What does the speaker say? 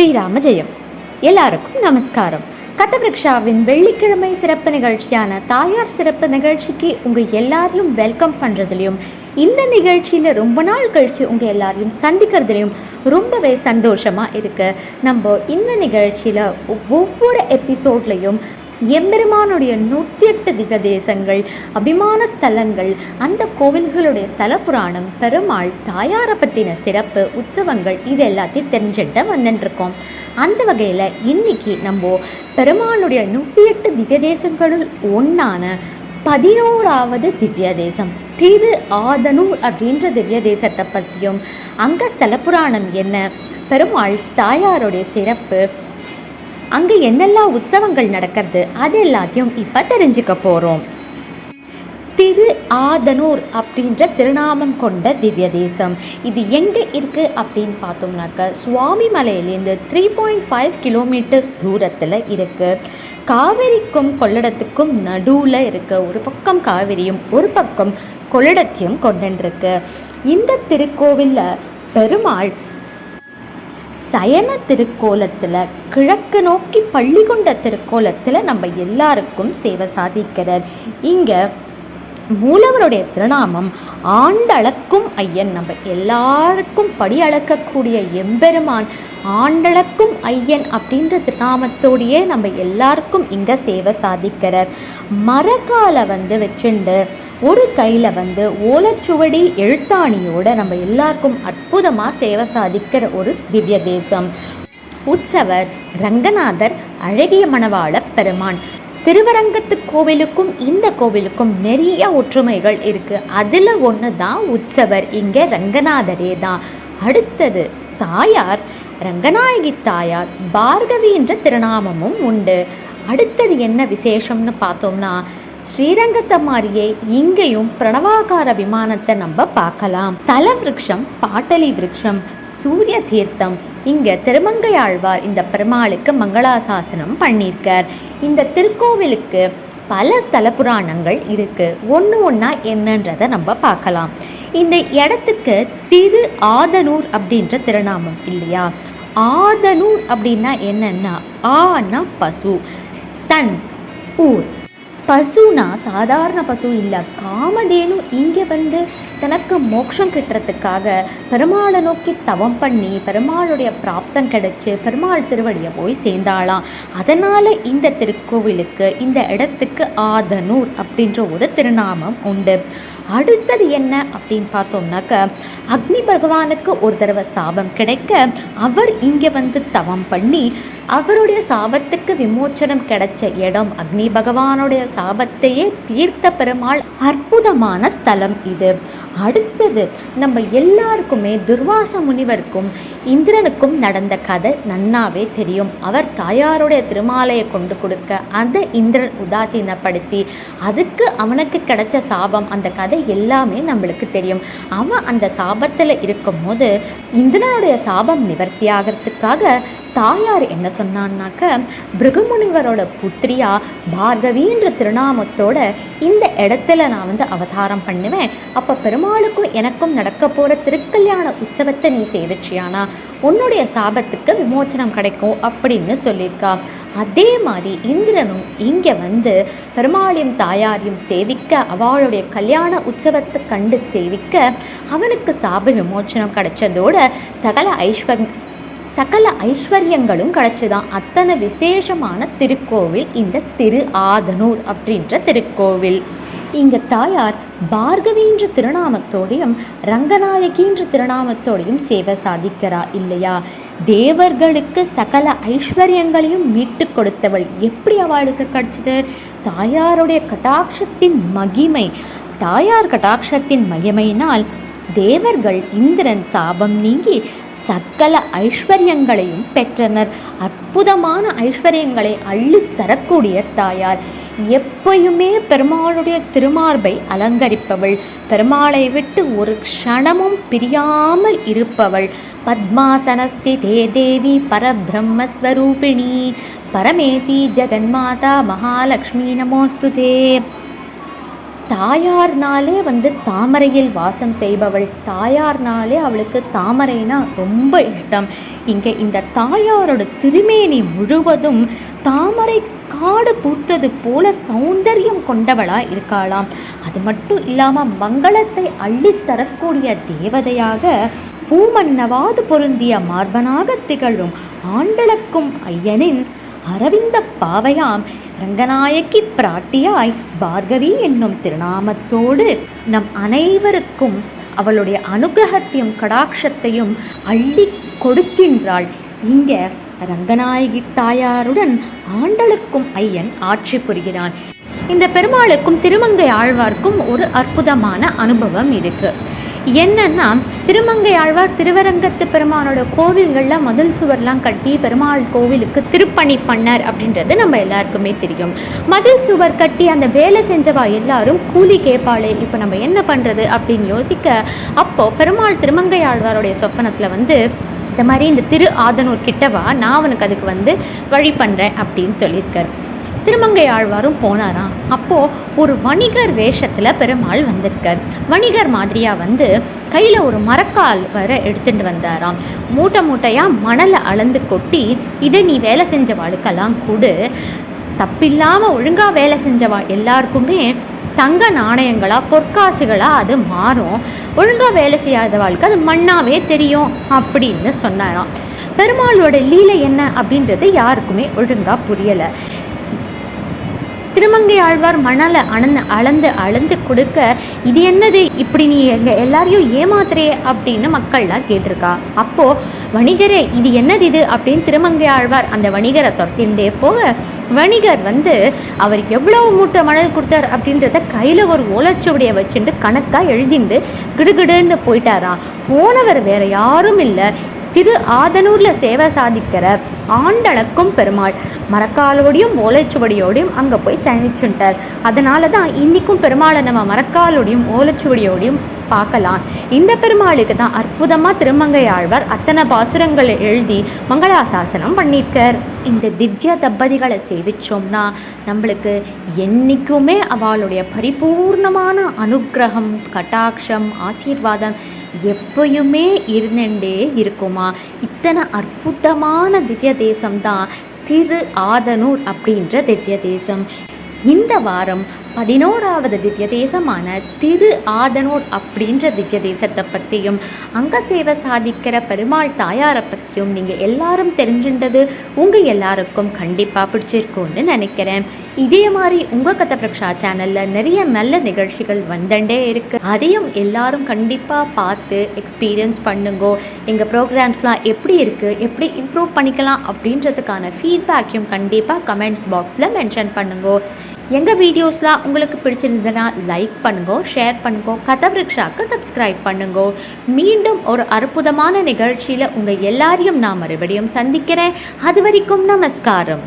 ஸ்ரீராம ஜெயம். எல்லாருக்கும் நமஸ்காரம். கதவிருக்ஷாவின் வெள்ளிக்கிழமை சிறப்பு நிகழ்ச்சியான தாயார் சிறப்பு நிகழ்ச்சிக்கு உங்கள் எல்லாரையும் வெல்கம் பண்ணுறதுலையும் இந்த நிகழ்ச்சியில் ரொம்ப நாள் கழித்து உங்கள் எல்லாரையும் சந்திக்கிறதுலையும் ரொம்பவே சந்தோஷமாக இருக்குது நம்ம இந்த நிகழ்ச்சியில் ஒவ்வொரு எபிசோட்லையும் எம்பெருமானுடைய நூற்றி எட்டு திவ்ய தேசங்கள் அபிமான ஸ்தலங்கள் அந்த கோவில்களுடைய ஸ்தல புராணம் பெருமாள் தாயாரை பற்றின சிறப்பு உற்சவங்கள் இது எல்லாத்தையும் தெரிஞ்சுட்டு வந்துட்டுருக்கோம் அந்த வகையில் இன்னைக்கு நம்ம பெருமாளுடைய நூற்றி எட்டு திவ்ய தேசங்களுள் ஒன்றான பதினோராவது திவ்ய தேசம் திரு ஆதனூர் அப்படின்ற திவ்ய தேசத்தை பற்றியும் அங்கே ஸ்தல புராணம் என்ன பெருமாள் தாயாருடைய சிறப்பு அங்கே என்னெல்லாம் உற்சவங்கள் நடக்கிறது அது எல்லாத்தையும் இப்போ தெரிஞ்சுக்க போகிறோம் திரு ஆதனூர் அப்படின்ற திருநாமம் கொண்ட திவ்ய தேசம். இது எங்கே இருக்குது அப்படின்னு பார்த்தோம்னாக்க சுவாமி மலையிலேருந்து த்ரீ பாயிண்ட் ஃபைவ் கிலோமீட்டர்ஸ் தூரத்தில் இருக்குது காவேரிக்கும் கொள்ளிடத்துக்கும் நடுவில் இருக்க ஒரு பக்கம் காவிரியும் ஒரு பக்கம் கொள்ளிடத்தையும் கொண்டுருக்கு இந்த திருக்கோவிலில் பெருமாள் சயன திருக்கோலத்தில் கிழக்கு நோக்கி பள்ளி கொண்ட திருக்கோலத்தில் நம்ம எல்லாருக்கும் சேவை சாதிக்கிறார். இங்கே மூலவருடைய திருநாமம் ஆண்டளக்கும் ஐயன். நம்ம எல்லாருக்கும் படி அளக்கக்கூடிய எம்பெருமான் ஆண்டளக்கும் ஐயன் அப்படின்ற திருநாமத்தோடையே நம்ம எல்லாருக்கும் இங்கே சேவை சாதிக்கிறார். மரக்காலை வந்து வச்சுண்டு ஒரு கையில் வந்து ஓலச்சுவடி எழுத்தாணியோட நம்ம எல்லாருக்கும் அற்புதமாக சேவை சாதிக்கிற ஒரு திவ்ய தேசம். உற்சவர் ரங்கநாதர் அழகிய மணவாள பெருமான். திருவரங்கத்து கோவிலுக்கும் இந்த கோவிலுக்கும் நிறைய ஒற்றுமைகள் இருக்குது அதில் ஒன்று தான் உற்சவர் இங்கே ரங்கநாதரே தான் அடுத்தது தாயார் ரங்கநாயகி தாயார் பார்கவி என்ற திருநாமமும் உண்டு. அடுத்தது என்ன விசேஷம்னு பார்த்தோம்னா ஸ்ரீரங்கத்தை மாதிரியே இங்கேயும் பிரணவாகார விமானத்தை நம்ம பார்க்கலாம். தல விருட்சம் பாட்டலி விருட்சம் சூரிய தீர்த்தம் இங்கே திருமங்கையாழ்வார் இந்த பெருமாளுக்கு மங்களாசாசனம் பண்ணியிருக்கார். இந்த திருக்கோவிலுக்கு பல ஸ்தல புராணங்கள் இருக்குது ஒன்று ஒன்றா என்னன்றதை நம்ம பார்க்கலாம். இந்த இடத்துக்கு திரு ஆதனூர் அப்படின்ற திருநாமம் இல்லையா? ஆதனூர் அப்படின்னா என்னன்னா ஆனா பசு. தன் ஊர். பசுனா சாதாரண பசு இல்லை. காமதேனு இங்கே வந்து தனக்கு மோட்சம் கிட்டுறதுக்காக பெருமாளை நோக்கி தவம் பண்ணி பெருமாளுடைய பிராப்தம் கிடச்சி பெருமாள் திருவடியை போய் சேர்ந்தாளாம். அதனால் இந்த திருக்கோவிலுக்கு இந்த இடத்துக்கு ஆதனூர் அப்படின்ற ஒரு திருநாமம் உண்டு. அடுத்தது என்ன அப்படின்னு பார்த்தோம்னாக்க அக்னி பகவானுக்கு ஒரு தடவை சாபம் கிடைக்க அவர் இங்கே வந்து தவம் பண்ணி அவருடைய சாபத்துக்கு விமோச்சனம் கிடைச்ச இடம் அக்னி பகவானுடைய சாபத்தையே தீர்த்த பெருமாள் அற்புதமான ஸ்தலம் இது. அடுத்தது நம்ம எல்லாருக்குமே துர்வாச முனிவருக்கும் இந்திரனுக்கும் நடந்த கதை நன்னாவே தெரியும். அவர் தாயாருடைய திருமாலையை கொண்டு கொடுக்க அதை இந்திரன் உதாசீனப்படுத்தி அதுக்கு அவனுக்கு கிடைச்ச சாபம் அந்த கதை எல்லாமே நம்மளுக்கு தெரியும். அவன் அந்த சாபத்தில் இருக்கும்போது இந்திரனுடைய சாபம் நிவர்த்தி ஆகிறதுக்காக தாயார் என்ன சொன்னான்னாக்க பிருகுமுனிவரோட புத்திரியா பார்கவின்ற திருநாமத்தோட இந்த இடத்துல நான் வந்து அவதாரம் பண்ணுவேன். அப்போ பெருமாளுக்கும் எனக்கும் நடக்க போகிற திருக்கல்யாண உற்சவத்தை நீ சேவிச்சியானா உன்னுடைய சாபத்துக்கு விமோச்சனம் கிடைக்கும் அப்படின்னு சொல்லியிருக்கா. அதே மாதிரி இந்திரனும் இங்கே வந்து பெருமாளையும் தாயாரையும் சேவிக்க அவளுடைய கல்யாண உற்சவத்தை கண்டு சேவிக்க அவனுக்கு சாப விமோச்சனம் கிடைச்சதோட சகல ஐஸ்வர் சகல ஐஸ்வர்யங்களும் கிடச்சிதான். அத்தனை விசேஷமான திருக்கோவில் இந்த திரு ஆதனூர் அப்படின்ற திருக்கோவில். இங்கே தாயார் பார்கவின்ற திருநாமத்தோடையும் ரங்கநாயகின்ற திருநாமத்தோடையும் சேவை சாதிக்கிறா இல்லையா? தேவர்களுக்கு சகல ஐஸ்வர்யங்களையும் மீட்டு கொடுத்தவள் எப்படி அவளுக்கு கிடைச்சது? தாயாருடைய கட்டாட்சத்தின் மகிமை. தாயார் கட்டாட்சத்தின் மகிமையினால் தேவர்கள் இந்திரன் சாபம் நீங்கி சகல ஐஸ்வர்யங்களையும் பெற்றனர். அற்புதமான ஐஸ்வர்யங்களை அள்ளித் தரக்கூடிய தாயார். எப்பயுமே பெருமாளுடைய திருமார்பை அலங்கரிப்பவள். பெருமாளை விட்டு ஒரு க்ஷணமும் பிரியாமல் இருப்பவள். பத்மாசனஸ்தி தே தேவி பரபிரம்மஸ்வரூபிணி. பரமேசி ஜெகன்மாதா மகாலட்சுமி நமோஸ்துதே. தாயார்னாலே வந்து தாமரையில் வாசம் செய்பவள். தாயார்னாலே அவளுக்கு தாமரைனா ரொம்ப இஷ்டம். இங்கே இந்த தாயாரோட திருமேனி முழுவதும் தாமரை காடு பூத்தது போல சௌந்தரியம் கொண்டவளாக இருக்காளாம். அது மட்டும் இல்லாமல் மங்களத்தை அள்ளித் தரக்கூடிய தேவதையாக பூமன்னவாது பொருந்திய மார்பனாக திகழும் ஆண்டளக்கும் ஐயனின் அரவிந்த பாவையாம். ரங்கநாயக்கி பிராட்டியாய் பார்கவி என்னும் திருநாமத்தோடு நம் அனைவருக்கும் அவளுடைய அனுகிரகத்தையும் கடாட்சத்தையும் அள்ளி கொடுக்கின்றாள். இங்க ரங்கநாயகி தாயாருடன் ஆண்டளுக்கும் ஐயன் ஆட்சி புரிகிறான். இந்த பெருமாளுக்கும் திருமங்கை ஆழ்வார்க்கும் ஒரு அற்புதமான அனுபவம் இருக்கு. என்னன்னா திருமங்கை ஆழ்வார் திருவரங்கத்து பெருமானோட கோவில்களில் முதல் சுவர்லாம் கட்டி பெருமாள் கோவிலுக்கு திருப்பணி பண்ணார் அப்படின்றது நம்ம எல்லாருக்குமே தெரியும். மதில் சுவர் கட்டி அந்த வேலை செஞ்சவா எல்லாரும் கூலி கேட்பாளே இப்போ நம்ம என்ன பண்ணுறது அப்படின்னு யோசிக்க அப்போ பெருமாள் திருமங்கை ஆழ்வாருடைய சொப்பனத்தில் வந்து இந்த மாதிரி இந்த திரு ஆதனூர் கிட்டவா நான் அவனுக்கு அதுக்கு வந்து வழி பண்ணுறேன் அப்படின்னு சொல்லியிருக்காரு. திருமங்கை ஆழ்வாரும் போனாராம் அப்போது ஒரு வணிகர் வேஷத்தில் பெருமாள் வந்திருக்கார். வணிகர் மாதிரியாக வந்து கையில் ஒரு மரக்கால் வர எடுத்துட்டு வந்தாராம். மூட்டை மூட்டையாக மணலை அளந்து கொட்டி இதை நீ வேலை செஞ்ச வாழ்க்கெல்லாம் கொடு. தப்பில்லாமல் ஒழுங்காக வேலை செஞ்சவா எல்லாருக்குமே தங்க நாணயங்களாக பொற்காசுகளாக அது மாறும். ஒழுங்காக வேலை செய்யாத வாழ்க்கை அது மண்ணாவே தெரியும் அப்படின்னு சொன்னாராம். பெருமாளோட லீலை என்ன அப்படின்றது யாருக்குமே ஒழுங்காக புரியலை. திருமங்கை ஆழ்வார் மணலை அணந்து அளந்து அளந்து கொடுக்க இது என்னது? இப்படி நீ எங்கள் எல்லாரையும் ஏமாத்துறே அப்படின்னு மக்கள்லாம் கேட்டிருக்கா. அப்போது வணிகரே இது என்னது இது? அப்படின்னு திருமங்கை ஆழ்வார் அந்த வணிகரை துரத்தின்றே போக வணிகர் வந்து அவர் எவ்வளவு மூட்டை மணல் கொடுத்தார்? அப்படின்றத கையில் ஒரு ஓலைச்சுவடியை வச்சுட்டு கணக்காக எழுதிண்டு கிடுகிடுன்னு போயிட்டாராம். போனவர் வேற யாரும் இல்லை. திரு ஆதனூரில் சேவை சாதிக்கிற ஆண்டளக்கும் பெருமாள். மரக்காலோடையும் ஓலைச்சுவடியோடையும் அங்கே போய் சயனிச்சுட்டார். அதனால தான் இன்றைக்கும் பெருமாளை நம்ம மரக்காலோடையும் ஓலைச்சுவடியோடையும் பார்க்கலாம். இந்த பெருமாளுக்கு தான் அற்புதமாக திருமங்கை ஆழ்வார் அத்தனை பாசுரங்களை எழுதி மங்களாசாசனம் பண்ணியிருக்கார். இந்த திவ்ய தம்பதிகளை சேவிச்சோம்னா நம்மளுக்கு என்றைக்குமே அவளுடைய பரிபூர்ணமான அனுக்கிரகம் கட்டாட்சம் ஆசீர்வாதம் எப்பயுமே இருந்துட்டே இருக்குமா? இத்தனை அற்புதமான திவ்ய தேசம்தான் திரு ஆதனூர் அப்படின்ற திவ்ய தேசம். இந்த வாரம் பதினோராவது திவ்ய தேசமான திரு ஆதனூர் அப்படின்ற திவ்ய தேசத்தை பற்றியும் அங்க சேவை சாதிக்கிற பெருமாள் தாயாரை பற்றியும் நீங்கள் எல்லாரும் தெரிஞ்சின்றது உங்கள் எல்லாருக்கும் கண்டிப்பாக பிடிச்சிருக்கும்னு நினைக்கிறேன். இதே மாதிரி உங்கள் கதை பிரக்ஷா சேனலில் நிறைய நல்ல நிகழ்ச்சிகள் வந்துட்டே இருக்குது அதையும் எல்லாரும் கண்டிப்பாக பார்த்து எக்ஸ்பீரியன்ஸ் பண்ணுங்கோ. எங்கள் ப்ரோக்ராம்ஸ்லாம் எப்படி இருக்குது எப்படி இம்ப்ரூவ் பண்ணிக்கலாம் அப்படின்றதுக்கான ஃபீட்பேக்கையும் கண்டிப்பாக கமெண்ட்ஸ் பாக்ஸில் மென்ஷன் பண்ணுங்கோ. எங்கள் வீடியோஸ்லாம் உங்களுக்கு பிடிச்சிருந்ததுன்னா லைக் பண்ணுங்கோ ஷேர் பண்ணுங்கோ கதவிருக்ஷாக்கு சப்ஸ்கிரைப் பண்ணுங்கோ. மீண்டும் ஒரு அற்புதமான நிகழ்ச்சியில் உங்கள் எல்லாரையும் நான் மறுபடியும் சந்திக்கிறேன். அது வரைக்கும் நமஸ்காரம்.